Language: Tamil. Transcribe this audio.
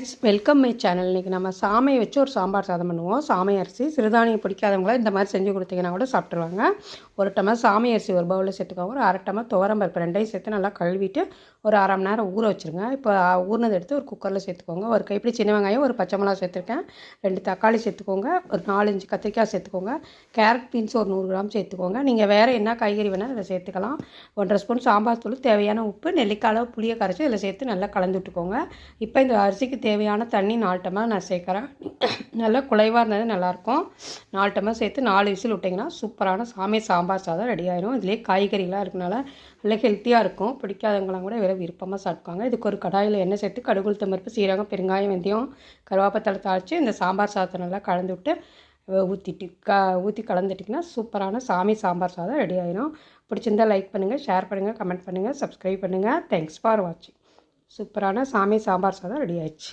வெல்கம் மை சேனல் இன்றைக்கி நம்ம சாமையை வச்சு ஒரு சாம்பார் சாதம் பண்ணுவோம். சாமை அரிசி சிறுதானியம் பிடிக்காதவங்கள இந்த மாதிரி செஞ்சு கொடுத்தீங்கன்னா கூட சாப்பிட்ருவாங்க ஒரு டம்ளர் சாமை அரிசி ஒரு பவுலில் சேர்த்துக்கோங்க. ஒரு அரை டம்ளர் துவரம் பருப்பு ரெண்டையும் சேர்த்து நல்லா கழுவிட்டு ஒரு அரை மணி நேரம் ஊற வச்சுருங்க. இப்போ ஊறினதை எடுத்து ஒரு குக்கரில் சேர்த்துக்கோங்க. ஒரு கைப்பிடி சின்ன வெங்காயம் ஒரு பச்சை மிளகா சேர்த்துருக்கேன். ரெண்டு தக்காளி சேர்த்துக்கோங்க. ஒரு நாலஞ்சு கத்திரிக்காய் சேர்த்துக்கோங்க. கேரட் பீன்ஸ் ஒரு நூறு கிராம் சேர்த்துக்கோங்க. நீங்கள் வேறு என்ன காய்கறி வேணால் இதில் சேர்த்துக்கலாம். ஒன்றரை ஸ்பூன் சாம்பார் தூள் தேவையான உப்பு நெல்லிக்காய் புளியை கரைச்சி இதில் சேர்த்து நல்லா கலந்து விட்டுக்கோங்க. இப்போ இந்த அரிசிக்கு தேவையான தண்ணி நாலு டம்ளர் நான் சேர்க்குறேன். நல்லா குலைவாக இருந்தது நல்லாயிருக்கும். நாலு டம்ளர் சேர்த்து நாலு விசில் விட்டிங்கன்னா சூப்பரான சாமி சாம்பார் சாதம் ரெடி ஆயிரும். இதுலேயே காய்கறிலாம் இருக்கனால நல்லா ஹெல்த்தியாக இருக்கும். பிடிக்காதவங்களாம் கூட வேறு விருப்பமாக சாப்பிடுவாங்க இதுக்கு ஒரு கடாயில் எண்ணெய் சேர்த்து கடுகுள் தம்பருப்பு சீரகம் பெருங்காயம் வெந்தயம் கருவாப்பத்தலை தாளித்து இந்த சாம்பார் சாதத்தை நல்லா கலந்து விட்டு ஊற்றிட்டு க ஊற்றி கலந்துட்டிங்கன்னா சூப்பரான சாமி சாம்பார் சாதம் ரெடி ஆயிரும். பிடிச்சிருந்தா லைக் பண்ணுங்கள் ஷேர் பண்ணுங்கள் கமெண்ட் பண்ணுங்கள் சப்ஸ்கிரைப் பண்ணுங்கள் தேங்க்ஸ் ஃபார் வாட்சிங் சூப்பரான சாமி சாம்பார் சாதம் ரெடி ஆயிடுச்சு.